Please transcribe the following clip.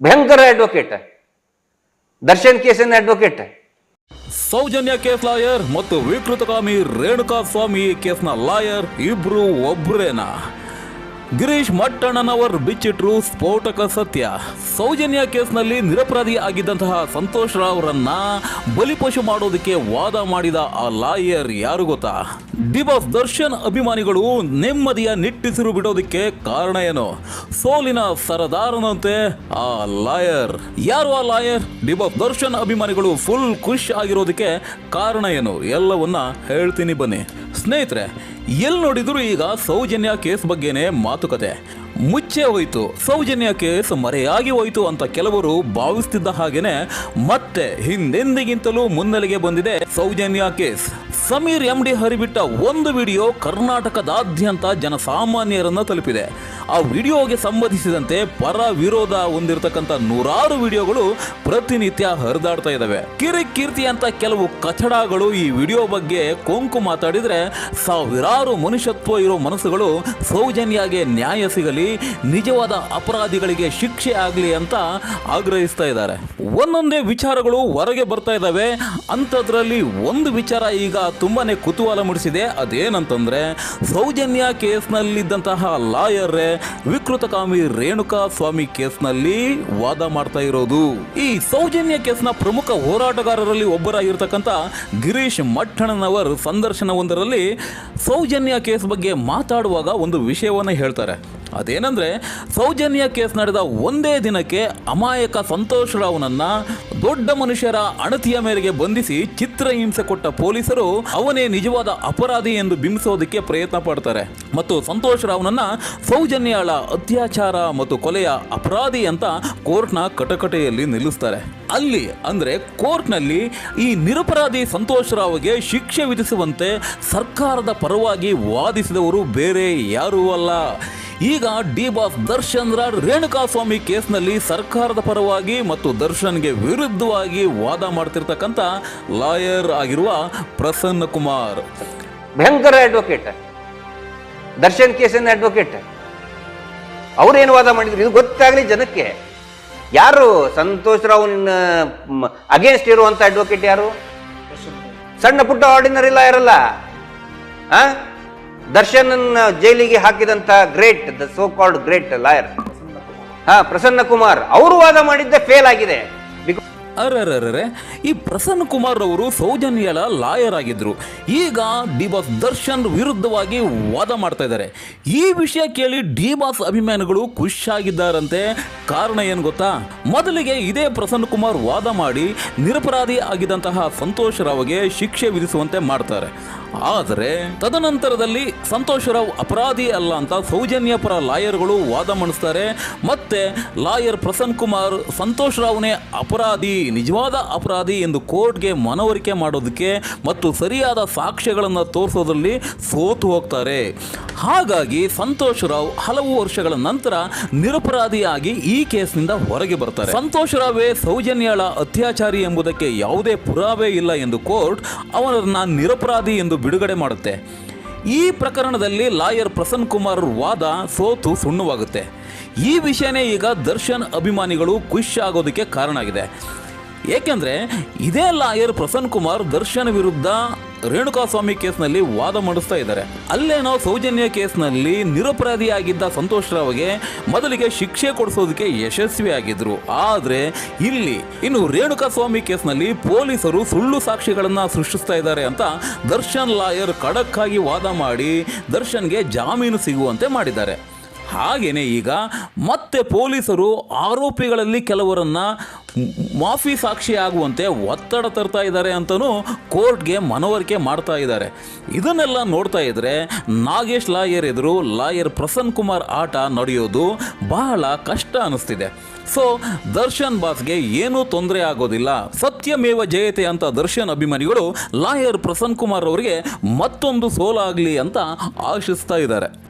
ಭಯಂಕರ ಅಡ್ವೊಕೇಟ್ ದರ್ಶನ್ ಕೇಸಿನ advocate Soujanya case lawyer ಮತ್ತು ವಿಕೃತಕಾಮಿ ರೇಣುಕಾ ಸ್ವಾಮಿ ಕೇಸ್ನ ಲಾಯರ್ ಇಬ್ರು ಒಬ್ರೇನಾ? ಗಿರೀಶ್ ಮಟ್ಟಣ್ಣನವರ್ ಬಿಚ್ಚಿಟ್ರು ಸ್ಫೋಟಕ ಸತ್ಯ. ಸೌಜನ್ಯ ಕೇಸ್ನಲ್ಲಿ ನಿರಪರಾಧಿ ಆಗಿದ್ದಂತಹ ಸಂತೋಷ್ ರಾವ್ರನ್ನ ಬಲಿಪಶು ಮಾಡೋದಕ್ಕೆ ವಾದ ಮಾಡಿದ ಆ ಲಾಯರ್ ಯಾರು ಗೊತ್ತಾ? ದಿವಸ್ ದರ್ಶನ್ ಅಭಿಮಾನಿಗಳು ನೆಮ್ಮದಿಯ ನಿಟ್ಟಿಸಿರು ಬಿಡೋದಕ್ಕೆ ಕಾರಣ ಏನು? ಸೋಲಿನ ಸರದಾರನಂತೆ ಆ ಲಾಯರ್. ಯಾರು ಆ ಲಾಯರ್? ದಿವಸ್ ದರ್ಶನ್ ಅಭಿಮಾನಿಗಳು ಫುಲ್ ಖುಷ್ ಆಗಿರೋದಕ್ಕೆ ಕಾರಣ ಏನು? ಎಲ್ಲವನ್ನ ಹೇಳ್ತೀನಿ ಬನ್ನಿ. ಸ್ನೇಹಿತರೆ ಎಲ್ಲಿ ನೋಡಿದ್ರು ಈಗ ಸೌಜನ್ಯ ಕೇಸ್ ಬಗ್ಗೆನೇ ಮಾತುಕತೆ. ಮುಚ್ಚೆ ಹೋಯಿತು, ಸೌಜನ್ಯ ಕೇಸ್ ಮರೆಯಾಗಿ ಹೋಯಿತು ಅಂತ ಕೆಲವರು ಭಾವಿಸ್ತಿದ್ದ ಹಾಗೇನೆ ಮತ್ತೆ ಹಿಂದೆಂದಿಗಿಂತಲೂ ಮುನ್ನೆಲೆಗೆ ಬಂದಿದೆ Soujanya case. Sameer M D ಹರಿಬಿಟ್ಟ ಒಂದು ವಿಡಿಯೋ ಕರ್ನಾಟಕದಾದ್ಯಂತ ಜನಸಾಮಾನ್ಯರನ್ನು ತಲುಪಿದೆ. ಆ ವಿಡಿಯೋಗೆ ಸಂಬಂಧಿಸಿದಂತೆ ಪರ ವಿರೋಧ ಹೊಂದಿರತಕ್ಕಂಥ ನೂರಾರು ವಿಡಿಯೋಗಳು ಪ್ರತಿನಿತ್ಯ ಹರಿದಾಡ್ತಾ ಇದ್ದಾವೆ ಕಿರಿಕೀರ್ತಿ ಅಂತ ಕೆಲವು ಕಚಡಗಳು ಈ ವಿಡಿಯೋ ಬಗ್ಗೆ ಕೊಂಕು ಮಾತಾಡಿದ್ರೆ ಸಾವಿರಾರು ಮನುಷ್ಯತ್ವ ಇರೋ ಮನಸ್ಸುಗಳು ಸೌಜನ್ಯಾಗೆ ನ್ಯಾಯ ಸಿಗಲಿ, ನಿಜವಾದ ಅಪರಾಧಿಗಳಿಗೆ ಶಿಕ್ಷೆ ಆಗಲಿ ಅಂತ ಆಗ್ರಹಿಸ್ತಾ ಇದ್ದಾರೆ. ಒಂದೊಂದೇ ವಿಚಾರಗಳು ಹೊರಗೆ ಬರ್ತಾ ಇದ್ದಾವೆ ಅಂಥದ್ರಲ್ಲಿ ಒಂದು ವಿಚಾರ ಈಗ ತುಂಬಾನೇ ಕುತೂಹಲ ಮೂಡಿಸಿದೆ. ಅದೇನಂತಂದ್ರೆ, ಸೌಜನ್ಯ ಕೇಸ್ನಲ್ಲಿದ್ದಂತಹ ಲಾಯರ್ ವಿಕೃತಕಾಮಿ ರೇಣುಕಾ ಸ್ವಾಮಿ ಕೇಸ್ನಲ್ಲಿ ವಾದ ಮಾಡ್ತಾ ಇರೋದು. ಈ ಸೌಜನ್ಯ ಕೇಸ್ನ ಪ್ರಮುಖ ಹೋರಾಟಗಾರರಲ್ಲಿ ಒಬ್ಬರಾಗಿರ್ತಕ್ಕಂಥ ಗಿರೀಶ್ ಮಠಣ್ಣನವರ್ ಸಂದರ್ಶನವೊಂದರಲ್ಲಿ ಸೌಜನ್ಯ ಕೇಸ್ ಬಗ್ಗೆ ಮಾತಾಡುವಾಗ ಒಂದು ವಿಷಯವನ್ನು ಹೇಳ್ತಾರೆ. ಅದೇನಂದ್ರೆ, ಸೌಜನ್ಯ ಕೇಸ್ ನಡೆದ ಒಂದೇ ದಿನಕ್ಕೆ ಅಮಾಯಕ ಸಂತೋಷ್ ರಾವ್ನನ್ನು ದೊಡ್ಡ ಮನುಷ್ಯರ ಅಣತಿಯ ಮೇರೆಗೆ ಬಂಧಿಸಿ ಚಿತ್ರಹಿಂಸೆ ಕೊಟ್ಟ ಪೊಲೀಸರು ಅವನೇ ನಿಜವಾದ ಅಪರಾಧಿ ಎಂದು ಬಿಂಬಿಸೋದಕ್ಕೆ ಪ್ರಯತ್ನ ಪಡ್ತಾರೆ. ಮತ್ತು ಸಂತೋಷ್ ರಾವ್ನನ್ನ ಸೌಜನ್ಯಳ ಅತ್ಯಾಚಾರ ಮತ್ತು ಕೊಲೆಯ ಅಪರಾಧಿ ಅಂತ ಕೋರ್ಟ್ನ ಕಟಕಟೆಯಲ್ಲಿ ನಿಲ್ಲಿಸ್ತಾರೆ. ಅಲ್ಲಿ ಅಂದರೆ ಕೋರ್ಟ್ನಲ್ಲಿ ಈ ನಿರಪರಾಧಿ ಸಂತೋಷ್ ರಾವ್ಗೆ ಶಿಕ್ಷೆ ವಿಧಿಸುವಂತೆ ಸರ್ಕಾರದ ಪರವಾಗಿ ವಾದಿಸಿದವರು ಬೇರೆ ಯಾರೂ ಅಲ್ಲ. ಈಗ ಡಿ ಬಾಸ್ ದರ್ಶನ್ ರೇಣುಕಾ ಸ್ವಾಮಿ ಕೇಸ್ನಲ್ಲಿ ಸರ್ಕಾರದ ಪರವಾಗಿ ಮತ್ತು ದರ್ಶನ್ಗೆ ವಿರುದ್ಧವಾಗಿ ವಾದ ಮಾಡ್ತಿರ್ತಕ್ಕಂಥ ಲಾಯರ್ ಆಗಿರುವ ಪ್ರಸನ್ನ ಕುಮಾರ್. ಭಯಂಕರ ಅಡ್ವೊಕೇಟ್ ದರ್ಶನ್ ಕೇಸಿನ ಅಡ್ವೊಕೇಟ್ ಅವ್ರೇನು ವಾದ ಮಾಡಿದ್ರು? ಇದು ಗೊತ್ತಾಗಲಿ ಜನಕ್ಕೆ. ಯಾರು? ಸಂತೋಷ್ ರಾವ್ ಅಗೇನ್ಸ್ಟ್ ಇರುವಂತ ಅಡ್ವೊಕೇಟ್ ಯಾರು? ಸಣ್ಣ ಪುಟ್ಟ ಆರ್ಡಿನರಿ ಲಾಯರ್ ಅಲ್ಲ. ಆ? ದರ್ಶನ್ ಜೈಲಿಗೆ ಹಾಕಿದಂತ great, the so called great lawyer. ಹಾ, ಪ್ರಸನ್ನ ಕುಮಾರ್, ಅವರು ವಾದ ಮಾಡಿದ್ದೆ ಫೇಲ್ ಆಗಿದೆ. ಅರರರರೆ, ಈ ಪ್ರಸನ್ನ ಕುಮಾರ್ ಅವರು ಸೌಜನ್ಯಲ ಲಾಯರ್ ಆಗಿದ್ರು. ಈಗ ಡಿ ಬಾಸ್ ದರ್ಶನ್ ವಿರುದ್ಧವಾಗಿ ವಾದ ಮಾಡ್ತಾ ಇದ್ದಾರೆ. ಈ ವಿಷಯ ಕೇಳಿ ಡಿ ಬಾಸ್ ಅಭಿಮಾನಿಗಳು ಖುಷಿಯಾಗಿದ್ದಾರಂತೆ. ಕಾರಣ ಏನು ಗೊತ್ತಾ? ಮೊದಲಿಗೆ ಇದೇ ಪ್ರಸನ್ನ ಕುಮಾರ್ ವಾದ ಮಾಡಿ ನಿರಪರಾಧಿ ಆಗಿದ್ದಂತಹ ಸಂತೋಷ್ ರಾವ್ಗೆ ಶಿಕ್ಷೆ ವಿಧಿಸುವಂತೆ ಮಾಡ್ತಾರೆ. ಆದರೆ ತದನಂತರದಲ್ಲಿ ಸಂತೋಷ್ ರಾವ್ ಅಪರಾಧಿ ಅಲ್ಲ ಅಂತ ಸೌಜನ್ಯ ಪರ ಲಾಯರ್ಗಳು ವಾದ ಮಂಡಿಸ್ತಾರೆ. ಮತ್ತೆ ಲಾಯರ್ ಪ್ರಸನ್ನ ಕುಮಾರ್ ಸಂತೋಷ್ ರಾವ್ನೇ ಅಪರಾಧಿ, ನಿಜವಾದ ಅಪರಾಧಿ ಎಂದು ಕೋರ್ಟ್ಗೆ ಮನವರಿಕೆ ಮಾಡೋದಕ್ಕೆ ಮತ್ತು ಸರಿಯಾದ ಸಾಕ್ಷ್ಯಗಳನ್ನು ತೋರಿಸೋದ್ರಲ್ಲಿ ಸೋತು ಹೋಗ್ತಾರೆ. ಹಾಗಾಗಿ ಸಂತೋಷ್ ರಾವ್ ಹಲವು ವರ್ಷಗಳ ನಂತರ ನಿರಪರಾಧಿಯಾಗಿ ಈ ಕೇಸ್ನಿಂದ ಹೊರಗೆ ಬರ್ತಾರೆ. ಸಂತೋಷ್ ರಾವೇ ಸೌಜನ್ಯಳ ಅತ್ಯಾಚಾರಿ ಎಂಬುದಕ್ಕೆ ಯಾವುದೇ ಪುರಾವೆ ಇಲ್ಲ ಎಂದು ಕೋರ್ಟ್ ಅವನನ್ನ ನಿರಪರಾಧಿ ಎಂದು ಬಿಡುಗಡೆ ಮಾಡುತ್ತೆ. ಈ ಪ್ರಕರಣದಲ್ಲಿ ಲಾಯರ್ ಪ್ರಸನ್ನ ಕುಮಾರ್ ವಾದ ಸೋತು ಸುಣ್ಣವಾಗುತ್ತೆ. ಈ ವಿಷಯನೇ ಈಗ ದರ್ಶನ್ ಅಭಿಮಾನಿಗಳು ಖುಷಿ ಆಗೋದಕ್ಕೆ ಕಾರಣ ಆಗಿದೆ. ಏಕೆಂದರೆ ಇದೇ ಲಾಯರ್ ಪ್ರಸನ್ನ ಕುಮಾರ್ ದರ್ಶನ್ ವಿರುದ್ಧ ರೇಣುಕಾಸ್ವಾಮಿ ಕೇಸ್ನಲ್ಲಿ ವಾದ ಮಂಡಿಸ್ತಾ ಇದ್ದಾರೆ. ಅಲ್ಲೇನೋ ಸೌಜನ್ಯ ಕೇಸ್ನಲ್ಲಿ ನಿರಪರಾಧಿಯಾಗಿದ್ದ ಸಂತೋಷ್ ರಾವ್ಗೆ ಮೊದಲಿಗೆ ಶಿಕ್ಷೆ ಕೊಡಿಸೋದಕ್ಕೆ ಯಶಸ್ವಿಯಾಗಿದ್ರು ಆದರೆ ಇಲ್ಲಿ ಇನ್ನು ರೇಣುಕಾಸ್ವಾಮಿ ಕೇಸ್ನಲ್ಲಿ ಪೊಲೀಸರು ಸುಳ್ಳು ಸಾಕ್ಷಿಗಳನ್ನು ಸೃಷ್ಟಿಸ್ತಾ ಇದ್ದಾರೆ ಅಂತ ದರ್ಶನ್ ಲಾಯರ್ ಖಡಕ್ಕಾಗಿ ವಾದ ಮಾಡಿ ದರ್ಶನ್ಗೆ ಜಾಮೀನು ಸಿಗುವಂತೆ ಮಾಡಿದ್ದಾರೆ. ಹಾಗೆಯೇ ಈಗ ಮತ್ತೆ ಪೊಲೀಸರು ಆರೋಪಿಗಳಲ್ಲಿ ಕೆಲವರನ್ನ ಮಾಫಿ ಸಾಕ್ಷಿ ಆಗುವಂತೆ ಒತ್ತಡ ತರ್ತಾ ಇದ್ದಾರೆ ಅಂತಲೂ ಕೋರ್ಟ್ಗೆ ಮನವರಿಕೆ ಮಾಡ್ತಾ ಇದ್ದಾರೆ. ಇದನ್ನೆಲ್ಲ ನೋಡ್ತಾ ಇದ್ರೆ ನಾಗೇಶ್ ಲಾಯರ್ ಎದುರು ಲಾಯರ್ ಪ್ರಸನ್ನ ಕುಮಾರ್ ಆಟ ನಡೆಯೋದು ಬಹಳ ಕಷ್ಟ ಅನಿಸ್ತಿದೆ. ಸೊ ದರ್ಶನ್ ಬಾಸ್ಗೆ ಏನೂ ತೊಂದರೆ ಆಗೋದಿಲ್ಲ. ಸತ್ಯಮೇವ ಜಯತೆ ಅಂತ ದರ್ಶನ್ ಅಭಿಮಾನಿಗಳು ಲಾಯರ್ ಪ್ರಸನ್ನ ಕುಮಾರ್ ಅವರಿಗೆ ಮತ್ತೊಂದು ಸೋಲಾಗಲಿ ಅಂತ ಆಶಿಸ್ತಾ ಇದ್ದಾರೆ.